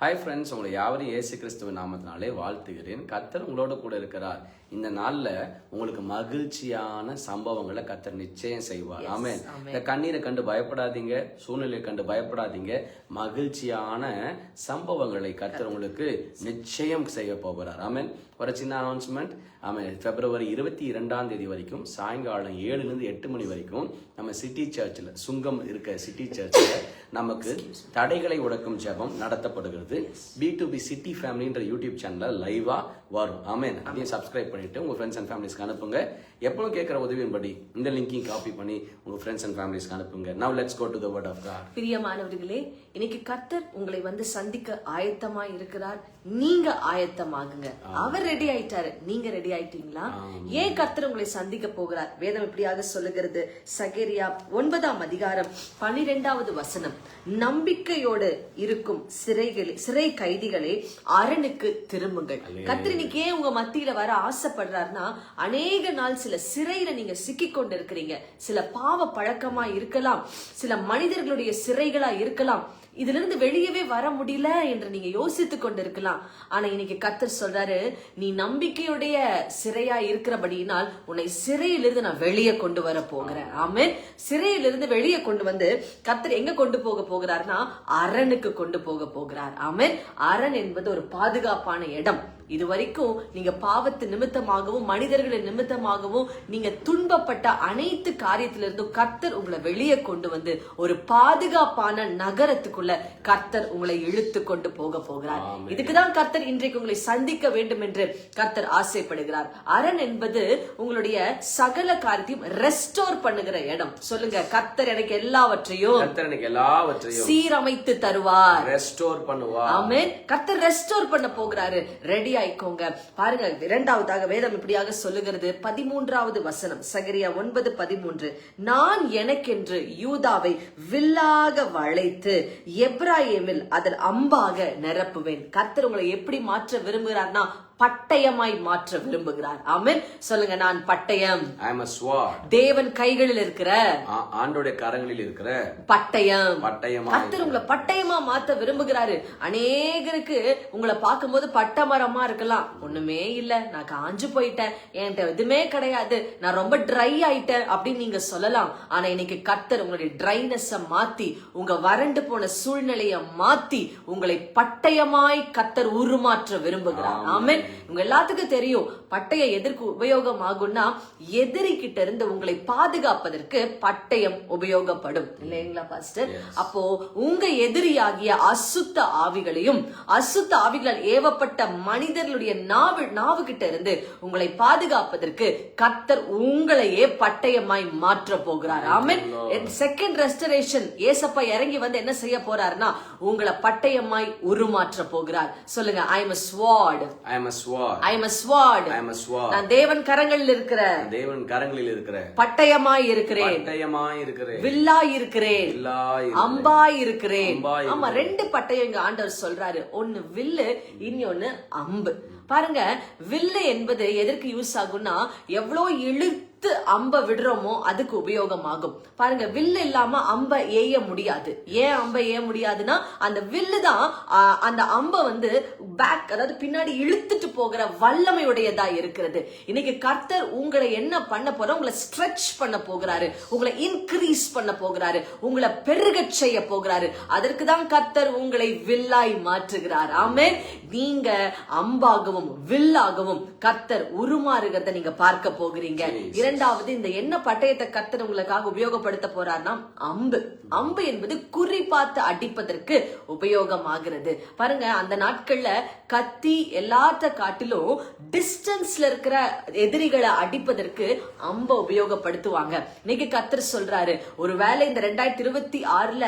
Hi friends உங்களை யாவரையும் இயேசு கிறிஸ்துவ நாமத்தினாலே வாழ்த்துகிறேன். கர்த்தர் உங்களோட கூட இருக்கிறார். இந்த நாள்ல உங்களுக்கு மகிழ்ச்சியான சம்பவங்களை கர்த்தர் நிச்சயம் செய்வார். ஆமென் இந்த கண்ணீரை கண்டு பயப்படாதீங்க சூழ்நிலையை கண்டு பயப்படாதீங்க. மகிழ்ச்சியான சம்பவங்களை கர்த்தர் உங்களுக்கு நிச்சயம் செய்ய போகிறார். ஆமென் ஒரு சின்ன அனௌன்ஸ்மெண்ட் நம்ம பிப்ரவரி இருபத்தி இரண்டாம் தேதி வரைக்கும் சாயங்காலம் ஏழுலேருந்து எட்டு மணி வரைக்கும் நம்ம சிட்டி சர்ச்சில் சுங்கம் இருக்க சிட்டி சர்ச்சில் நமக்கு தடைகளை உடக்கும் ஜபம் நடத்தப்படுகிறது. பி டு பி சிட்டி ஃபேமிலின்ற யூடியூப் சேனலில் லைவாக வரும். ஆமென் அதையும் சப்ஸ்கிரைப் பண்ணிட்டு உங்கள் ஃப்ரெண்ட்ஸ் அண்ட் ஃபேமிலிஸ்க்கு அனுப்புங்க. எப்பவும் கேட்குற உதவியின்படி இந்த லிங்கையும் காப்பி பண்ணி உங்கள் ஃப்ரெண்ட்ஸ் அண்ட் ஃபேமிலிஸ்க்கு அனுப்புங்க. Now let's go to the word of God பிரியமானவர்களே இன்னைக்கு கர்த்தர் உங்களை வந்து சந்திக்க ஆயத்தமா இருக்கிறார். நீங்க ஆயத்தமாகுங்க. அவர் ரெடி ஆயிட்டாரு. நீங்க ரெடி ஆயிட்டீங்களா? ஏன் கர்த்தர் உங்களை சந்திக்க போகிறார்? வேதம் இப்படியாக சொல்லுகிறது. சகேரியா ஒன்பதாம் அதிகாரம் பனிரெண்டாவது வசனம். நம்பிக்கையோடு இருக்கும் சிறைகளே சிறை கைதிகளே அரணுக்கு திரும்புங்கள். கர்த்தர் இன்னைக்கு ஏன் உங்க மத்தியில வர ஆசைப்படுறாருன்னா அநேக நாள் சில சிறையில நீங்க சிக்கி கொண்டு இருக்கிறீங்க சில பாவ பழக்கமா இருக்கலாம். சில மனிதர்களுடைய சிறைகளா இருக்கலாம். இதுல இருந்து வெளியவே வர முடியல என்று நீங்க யோசித்து கொண்டு இருக்கலாம் ஆனா இன்னைக்கு கத்தர் சொல்றாரு நீ நம்பிக்கையுடைய சிறையா இருக்கிறபடியினால் உன்னை சிறையிலிருந்து நான் வெளியே கொண்டு வர போகிறேன். ஆமே சிறையிலிருந்து வெளியே கொண்டு வந்து கத்தர் எங்க கொண்டு போக போகிறார்னா அரணுக்கு கொண்டு போக போகிறார். ஆமே அரண் என்பது ஒரு பாதுகாப்பான இடம். இது வரைக்கும் நீங்க பாவத்து நிமித்தமாகவும் மனிதர்களின் நிமித்தமாகவும் நீங்க துன்பப்பட்ட அனைத்து காரியத்திலிருந்தும் கர்த்தர் உங்களை வெளியே கொண்டு வந்து ஒரு பாதுகாப்பான நகரத்துக்குள்ள கர்த்தர் உங்களை இழுத்து கொண்டு போக போகிறார். இதுக்குதான் கர்த்தர் இன்றைக்கு உங்களை சந்திக்க வேண்டும் என்று கர்த்தர் ஆசைப்படுகிறார். அரண் என்பது உங்களுடைய சகல காரியத்தையும் ரெஸ்டோர் பண்ணுகிற இடம். சொல்லுங்க கர்த்தர் எனக்கு எல்லாவற்றையும் கர்த்தர் எனக்கு எல்லாவற்றையும் சீரமைத்து தருவார். ரெஸ்டோர் பண்ணுவா ஆமென். கர்த்தர் ரெஸ்டோர் பண்ண போகிறாரு. ரெடி ஆயிக்கோங்க பாருங்க இரண்டாவதாக வேதம் இப்படியாக சொல்லுகிறது. பதிமூன்றாவது வசனம் சகரியா ஒன்பது பதிமூன்று. நான் எனக்கென்று யூதாவை வில்லாக வளைத்து எப்ராஹிமில் அதன் அம்பாக நிரப்புவேன். கர்த்தர் உங்களை எப்படி மாற்ற விரும்புகிறார்னா பட்டயமாய் மாற்ற விரும்புகிறார். ஆமென். சொல்லுங்க நான் பட்டயம். ஐ எம் அ ஸ்வாட் தேவன் கைகளில் இருக்கிற ஆண்டோடைய கரங்களில் இருக்கிற பட்டயம். பட்டயமா கர்த்தர் உங்களை பட்டயமா மாத்த விரும்புகிறாரு. அநேகருக்கு உங்களை பார்க்கும்போது பட்ட மரமா இருக்கலாம். ஒண்ணுமே இல்ல. நான் காஞ்சு போயிட்டேன். என்கிட்ட எதுவுமே கிடையாது. நான் ரொம்ப ட்ரை ஆயிட்டேன் அப்படின்னு நீங்க சொல்லலாம். ஆனா இன்னைக்கு கர்த்தர் உங்களுடைய ட்ரைனஸ் மாத்தி உங்க வறண்டு போன சூழ்நிலைய மாத்தி உங்களை பட்டயமாய் கர்த்தர் உருமாற்ற விரும்புகிறார். ஆமென். உங்க எல்லாத்துக்கும் தெரியும் பட்டயம் எதற்கு உபயோகம் ஆகும்னா எதிரி கிட்ட இருந்து உங்களை பாதுகாப்பதற்கு பட்டயம் உபயோகப்படும். இல்லைங்களா பாஸ்டர் அப்போ உங்க எதிரியாகிய அசுத்த ஆவிகளையும் அசுத்த ஆவிகளால் ஏவப்பட்ட மனிதர்களுடைய நாவு நாவு கிட்ட இருந்து உங்களை பாதுகாப்பதற்கு கர்த்தர் உங்களையே பட்டயமாய் மாற்ற போகிறார். ஆமென் செகண்ட் ரெஸ்டரேஷன் ஏசப்பா இறங்கி வந்து என்ன செய்ய போறாருன்னா உங்களை பட்டயமாய் உருமாற்ற போகிறார். சொல்லுங்க I am sword I am a sword I am sword I am a sword நான் தேவன் கரங்களில் இருக்கிற தேவன் கரங்களில் இருக்கிற பட்டயமாய் இருக்கிறேன். பட்டயமாய் இருக்கிற வில்லாய் இருக்கிறேன். எல்லா அம்பாய் இருக்கிறேன். ஆமா ரெண்டு பட்டயம் இங்க ஆண்டவர் சொல்றாரு. ஒன்னு வில்லு இன்னொன்னு அம்பு. பாருங்க வில்லு என்பது எதற்கு யூஸ் ஆகும்னா எவ்வளவு இழுத்து அம்ப விடுறோமோ அதுக்கு உபயோகமாகும். பாருங்க வில்லு இல்லாம அம்ப ஏய முடியாது. ஏன் அம்ப ஏய முடியாதுன்னா அந்த வில்லு தான் அந்த அம்ப வந்து பேக் அதாவது பின்னாடி இழுத்துட்டு போகிற வல்லமையுடையதா இருக்கிறது. இன்னைக்கு கர்த்தர் உங்களை என்ன பண்ண போற? உங்களை ஸ்ட்ரெச் பண்ண போகிறாரு. உங்களை இன்க்ரீஸ் பண்ண போகிறாரு. உங்களை பெருகச் செய்ய போகிறாரு. அதற்கு தான் கர்த்தர் உங்களை வில்லாய் மாற்றுகிறார். ஆமென். நீங்க அம்பாகவும் வில்லாகவும் கர்த்தர் உருமாறுகிறத நீங்க பார்க்க போகிறீங்க. இரண்டாவது இந்த என்ன பட்டயத்தை கர்த்தர் உங்களுக்காக உபயோகப்படுத்த போறார்னா அம்பு. அம்பு என்பது குறி பார்த்து அடிப்பதற்கு உபயோகமாகிறது. பாருங்க அந்த நாட்கள்ல கத்தி எல்லாத்த காட்டிலும் டிஸ்டன்ஸ்ல இருக்கிற எதிரிகளை அடிப்பதற்கு அம்ப உபயோகப்படுத்துவாங்க. இன்னைக்கு கர்த்தர் சொல்றாரு ஒருவேளை இந்த ரெண்டாயிரத்தி இருபத்தி ஆறுல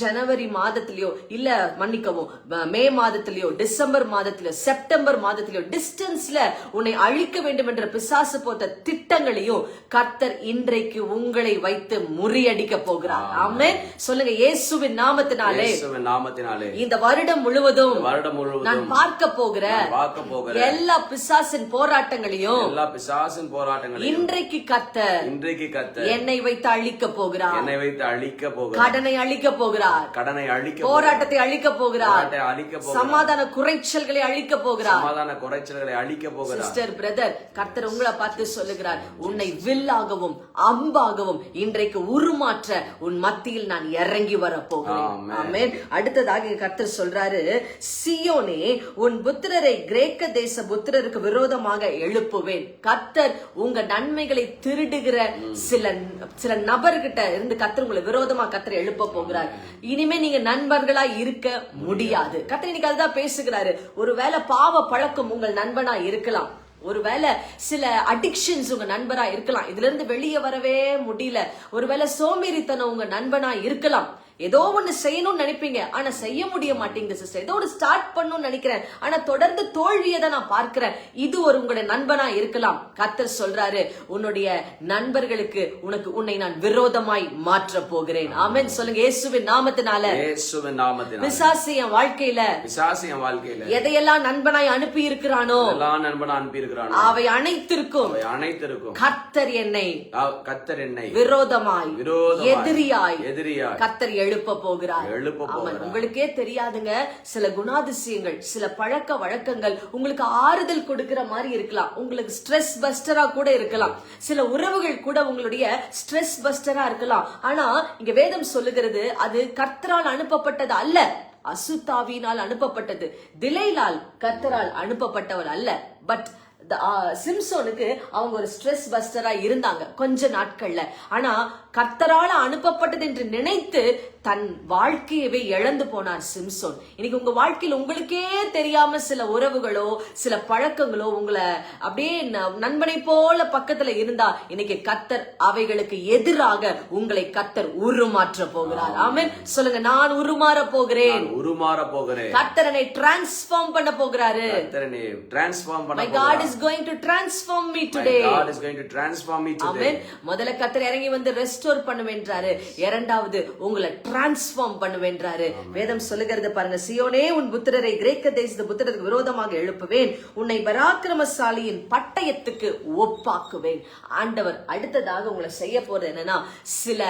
ஜனவரி மாதத்திலயோ இல்ல மன்னிக்கவும் மே மாதத்திலயோ டிசம்பர் மாதத்திலயோ செப்டம்பர் மாதத்திலயோ டிஸ்டன்ஸ்ல உன்னை அழிக்க வேண்டும் என்ற பிசாசு போட்ட திட்டங்களையும் கர்த்தர் இன்றைக்கு உங்களை வைத்து முறியடிக்க போகிறார். ஆமென். சொல்லுங்க இயேசுவின் நாமத்தினாலே நாமத்தினாலே. இந்த வருடம் முழுவதும் வருடம் நான் முழுவதும் பார்க்க போகிற பார்க்க போகிற எல்லா பிசாசின் போராட்டங்களையும் எல்லா பிசாசின் போராட்டங்களையும் இன்றைக்கு கர்த்தர் இன்றைக்கு கத்த என்னை வைத்து அழிக்க போகிறார். என்னை வைத்து அழிக்க போகிறார். கடனை அழிக்க போகிறார். கடனை அழிக்க போராட்டத்தை அழிக்க போகிறார். அழிக்க சமாதான குறைச்சல்களை அழிக்க போகிறார். சமாதான குறைச்சல்களை அழிக்க போகிறார். சிஸ்டர் பிரதர் கர்த்தர் உங்களை பார்த்து சொல்லுகிறார். உன்னை வில்லாகவும் அம்பாகவும் இன்றைக்கு உருமாற்ற உன் மத்தியில் நான் இறங்கி வர போகிறேன். ஆமென். அடுத்ததாக கர்த்தர் சொல்றாரு சியோனே உன் புத்திரரை கிரேக்க தேச புத்திரருக்கு விரோதமாக எழுப்புவேன். கர்த்தர் உங்க நன்மைகளை திருடுகிற சில சில நபர்கிட்ட இருந்து கர்த்தர் உங்களை விரோதமா கர்த்தர் எழுப்ப போகிறார். இனிமே நீங்க நண்பர்களா இருக்க முடியாது. கர்த்தர் இன்னைக்கு அதுதான் பேசுகிறாரு. ஒருவேளை பாவ பழக்கம் உங்கள் நண்பனா இருக்கலாம். ஒருவேளை சில அடிக்ஷன்ஸ் உங்க நண்பரா இருக்கலாம். இதுல இருந்து வெளியே வரவே முடியல. ஒருவேளை சோம்பேறித்தனம் உங்க நண்பனா இருக்கலாம். ஏதோ ஒண்ணு செய்யணும்னு நினைப்பீங்க. ஆனா செய்ய முடிய மாட்டேங்குது சிஸ்டர் ஏதோ ஒரு ஸ்டார்ட் பண்ணணும்னு நினைக்கிறேன். ஆனா தொடர்ந்து தோல்வியை தான் நான் பார்க்கிறேன். இது ஒரு உங்களுடைய நண்பனா இருக்கலாம். கர்த்தர் சொல்றாரு உன்னுடைய நண்பர்களுக்கு உனக்கு உன்னை நான் விரோதமாய் மாற்ற போகிறேன். ஆமென். சொல்லுங்க இயேசுவின் நாமத்தினால. இயேசுவின் நாமத்தினாலே. பிசாசு என் வாழ்க்கையில பிசாசு என் வாழ்க்கையில. எதையெல்லாம் நண்பனாய் அனுப்பி இருக்கிறானோ எல்லா நண்பன் அனுப்பி இருக்கிறான் அவை அனைத்திற்கும் அவை அனைத்திற்கும். கர்த்தர் என்னை கத்தர் என்னை விரோதமாய் விரோதமாய், எதிரியாய் எதிரியாய். கர்த்தர் எழுப்ப போகிறார் ஆமாம். உங்களுக்கே தெரியாதுங்க. சில குணாதிசயங்கள் சில பழக்க வழக்கங்கள் உங்களுக்கு ஆறுதல் கொடுக்கிற மாதிரி இருக்கலாம். உங்களுக்கு ஸ்ட்ரெஸ் பஸ்டரா கூட இருக்கலாம். சில உறவுகள் கூட உங்களுடைய ஸ்ட்ரெஸ் பஸ்டரா இருக்கலாம். ஆனா இங்க வேதம் சொல்லுகிறது அது கர்த்தரால் அனுப்பப்பட்டது அல்ல. அசுத்தாவியினால் அனுப்பப்பட்டது. திலைலால் கர்த்தரால் அனுப்பப்பட்டவர் அல்ல. பட் சிம்சோனுக்கு அவங்க ஒரு ஸ்ட்ரெஸ் பஸ்டரா இருந்தாங்க கொஞ்ச நாட்கள்ல. ஆனா கர்த்தரால அனுப்பப்பட்டது என்று நினைத்து தன் வாழ்க்கையவே இழந்து போனார் சிம்சோன். இன்னைக்கு உங்க வாழ்க்கையில உங்களுக்கே தெரியாம சில உறவுகளோ சில பழக்கங்களோ உங்களை அப்படியே நண்பனை போல பக்கத்துல இருந்தா இன்னைக்கு கர்த்தர் அவைகளுக்கு எதிராக உங்களை கர்த்தர் உருமாற்ற போகிறார். ஆமென். சொல்லுங்க நான் உருமாற போகிறேன். உருமாற போகிறேன். கர்த்தர் என்னை டிரான்ஸ்ஃபார்ம் பண்ண போகிறாரு. கத்தர் என்னை டிரான்ஸ்ஃபார்ம் பண்ண God is going to transform me today. God is going to transform me today. ஆமென். முதல்ல கத்தர் இறங்கி வந்து ரெஸ்டோர் பண்ணுவேன்றாரு. இரண்டாவது உங்களை டிரான்ஸ்ஃபார்ம் பண்ணுவேன்றாரு. வேதம் சொல்லுகிறது பாருங்க சியோனே உன் புத்திரரை கிரேக்க தேசத்து புத்திரருக்கு விரோதமாக எழுப்புவேன். உன்னை பராக்கிரமசாலியின் பட்டயத்துக்கு ஒப்பாக்குவேன். ஆண்டவர் அடுத்ததாக உங்களை செய்ய போறது என்னன்னா சில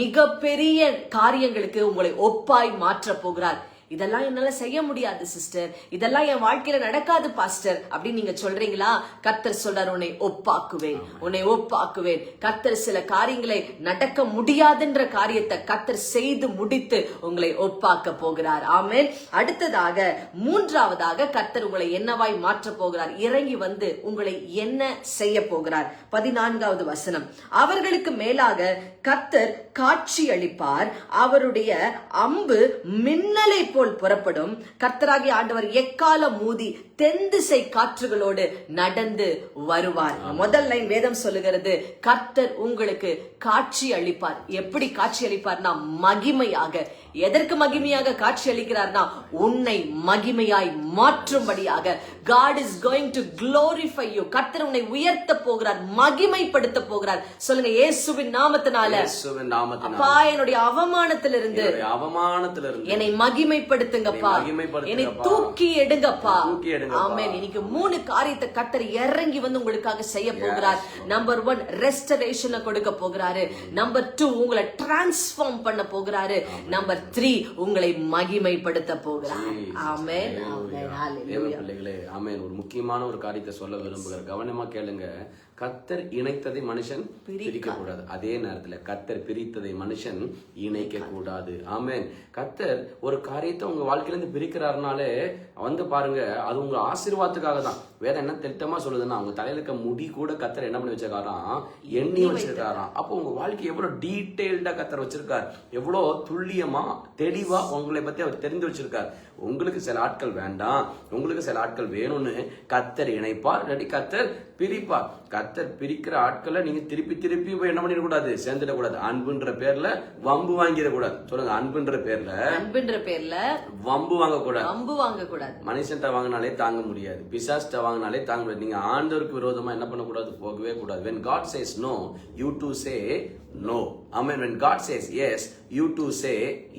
மிகப்பெரிய காரியங்களுக்கு உங்களை ஒப்பாய் மாற்ற போகிறார். இதெல்லாம் என்னால செய்ய முடியாது சிஸ்டர் இதெல்லாம் என் வாழ்க்கையில நடக்காது பாஸ்டர் அப்படின்னு நீங்க சொல்றீங்களா? கர்த்தர் சொல்றாரு உன்னை ஒப்பாக்குவேன். உன்னை ஒப்பாக்குவேன். கர்த்தர் சில காரியங்களை நடக்க முடியாதுன்ற காரியத்தை கர்த்தர் செய்து முடித்து உங்களை ஒப்பாக்க போகிறார். ஆமென். அடுத்ததாக மூன்றாவதாக கர்த்தர் உங்களை என்னவாய் மாற்ற போகிறார்? இறங்கி வந்து உங்களை என்ன செய்ய போகிறார்? பதினான்காவது வசனம். அவர்களுக்கு மேலாக கர்த்தர் காட்சி அளிப்பார் அவருடைய அம்பு மின்னலை போல் புறப்படும். கர்த்தராகிய ஆண்டவர் எக்கால மூதி தென் திசை காற்றுகளோடு நடந்து வருவார். முதல் லைன் வேதம் சொல்லுகிறது கர்த்தர் உங்களுக்கு காட்சி அளிப்பார். எப்படி காட்சி அளிப்பார்னா மகிமையாக. எதற்கு மகிமையாக காட்சி அளிக்கிறார்னா உன்னை மகிமையாய் மாற்றும்படியாக. God is going to glorify you. கர்த்தர் உன்னை உயர்த்த போகிறார் மகிமைப்படுத்த போகிறார். சொல்லுங்க இயேசுவின் நாமத்தினால. இயேசுவின் நாமத்தினாலே. அப்பா என்னுடைய அவமானத்திலிருந்து. அவமானத்திலிருந்து. என்னை மகிமைப்படுத்துங்கப்பா. என்னை தூக்கி எடுங்கப்பா. தூக்கி எடுங்கப்பா. ஆமென். இன்னைக்கு மூணு காரியத்தை கத்தர் இறங்கி வந்து உங்களுக்காக செய்ய போகிறார். நம்பர் ஒன் ரெஸ்டரேஷனை கொடுக்க போகிறாரு. நம்பர் டூ உங்களை டிரான்ஸ்ஃபார்ம் பண்ண போகிறாரு. நம்பர் த்ரீ உங்களை மகிமைப்படுத்த போகிறார். ஆமென். ஆமென். ஒரு முக்கியமான ஒரு காரியத்தை சொல்ல விரும்புகிறேன் கவனமா கேளுங்க. கத்தர் இணைத்ததை மனுஷன் பிரிக்க கூடாது அதே நேரத்துல கத்தர் பிரித்ததை மனுஷன் இணைக்க கூடாது ஆமென். கத்தர் ஒரு காரியத்தை உங்க வாழ்க்கையில இருந்து பிரிக்கிறாருனாலே வந்து பாருங்க அது உங்க ஆசீர்வாதத்துக்காக தான். வேற என்ன திட்டமா சொல்லுதுன்னா அவங்க தலையில இருக்க முடி கூட கத்தர் என்ன பண்ணி வச்சிருக்காராம்? எண்ணி வச்சிருக்காராம். அப்போ உங்க வாழ்க்கை எவ்வளவு டீடைல்டா கத்தர் வச்சிருக்கார். எவ்வளவு துல்லியமா தெளிவா உங்களை பத்தி அவர் தெரிந்து வச்சிருக்கார். உங்களுக்கு சில ஆட்கள் வேண்டாம். உங்களுக்கு சில ஆட்கள் வேணும்னு கத்தர் இணைப்பார். இல்லாட்டி கத்தர் பிரிப்பார் கத்தர் பிரிக்கிற ஆட்களை நீங்க திருப்பி திருப்பி போய் என்ன பண்ணிடக்கூடாது? சேர்ந்துடக்கூடாது. அன்புன்ற பேர்ல வம்பு வாங்கிடக்கூடாது. சொல்லுங்க அன்புன்ற பேர்ல. அன்புன்ற பேர்ல வம்பு வாங்கக்கூடாது. அம்பு வாங்க கூடாது மனுஷன்ட்ட வாங்கினாலே தாங்க முடியாது. பிசாஸ்ட வாங்கினாலே தாங்க முடியாது. நீங்க ஆண்டவருக்கு விரோதமா என்ன பண்ணக்கூடாது? போகவே கூடாது. When god says no you to say no. Amen. When god says yes you to say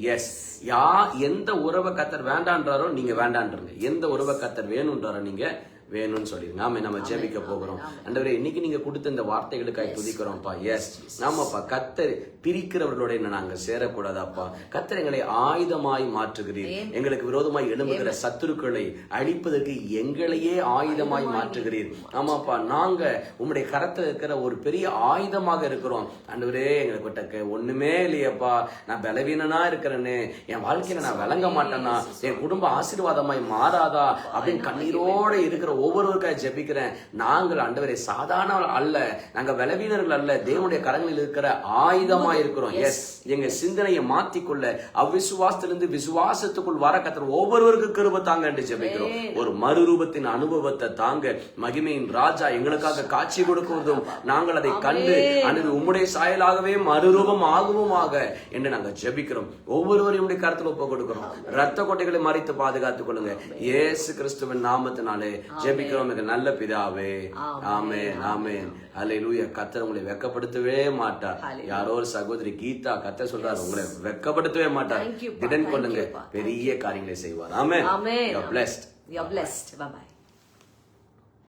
yes. யா எந்த உறவை கத்தர் வேண்டான்றாரோ நீங்க வேண்டான்றீங்க. எந்த உறவை கத்தர் வேணும்ன்றாரோ நீங்க வேணும்னு சொல்லிருங்க ஆமே நம்ம ஜெபிக்க போகிறோம். ஆண்டவரே இன்னைக்கு நீங்க கொடுத்த இந்த வார்த்தைகளுக்காக துதிக்கிறோம்ப்பா. எஸ் ஆமாப்பா கத்தர் பிரிக்கிறவர்களோட என்ன நாங்க சேரக்கூடாதாப்பா. கத்தர் எங்களை ஆயுதமாய் மாற்றுகிறீர். எங்களுக்கு விரோதமாய் எழும்புகிற சத்துருக்களை அழிப்பதற்கு எங்களையே ஆயுதமாய் மாற்றுகிறீர். ஆமாப்பா நாங்க உம்முடைய கரத்துல இருக்கிற ஒரு பெரிய ஆயுதமாக இருக்கிறோம். ஆண்டவரே எங்களுக்கு ஒண்ணுமே இல்லையப்பா. நான் பலவீனனா இருக்கிறேன்னு என் வாழ்க்கையில நான் விளங்க மாட்டேனா. என் குடும்ப ஆசீர்வாதமாய் மாறாதா அப்படின்னு கண்ணீரோட இருக்கிற ஒவ்வொருவருக்காக ஜெபிக்கிறேன். நாங்கள் ஆண்டவரே சாதாரண அல்ல. நாங்க பலவீனர்கள் அல்ல. தேவனுடைய கரங்களில் இருக்கிற ஆயுதமா இருக்கிறோம். எஸ் எங்க சிந்தனையை மாத்திக்கொள்ள அவ்விசுவாசத்திலிருந்து விசுவாசத்துக்குள் வர கத்தர் ஒவ்வொருவருக்கும் கிருப தாங்க என்று ஜெபிக்கிறோம். ஒரு மறுரூபத்தின் அனுபவத்தை தாங்க மகிமையின் ராஜா எங்களுக்காக காட்சி கொடுக்கிறதும் நாங்கள் அதை கண்டு அன்று உம்முடைய சாயலாகவே மறுரூபம் ஆகுவோமாக என்று நாங்கள் ஜெபிக்கிறோம். ஒவ்வொருவரையும் கருத்துல ஒப்பு கொடுக்கிறோம். ரத்த கொட்டைகளை மறித்து பாதுகாத்துக் கொள்ளுங்க. இயேசு கிறிஸ்துவின் நாமத்தினாலே ஜெபிக்கிறோம். எங்க நல்ல பிதாவே. ஆமென். ஆமென். அல்லேலூயா கத்தர் உங்களை வெக்கப்படுத்தவே மாட்டார். யாரோ ஒரு சகோதரி கீதா கத்தர் சொல்றாரு உங்களை வெக்கப்படுத்தவே மாட்டார். திடன் கொள்ளுங்க. பெரிய காரியங்களை செய்வார். ஆமென். Amen.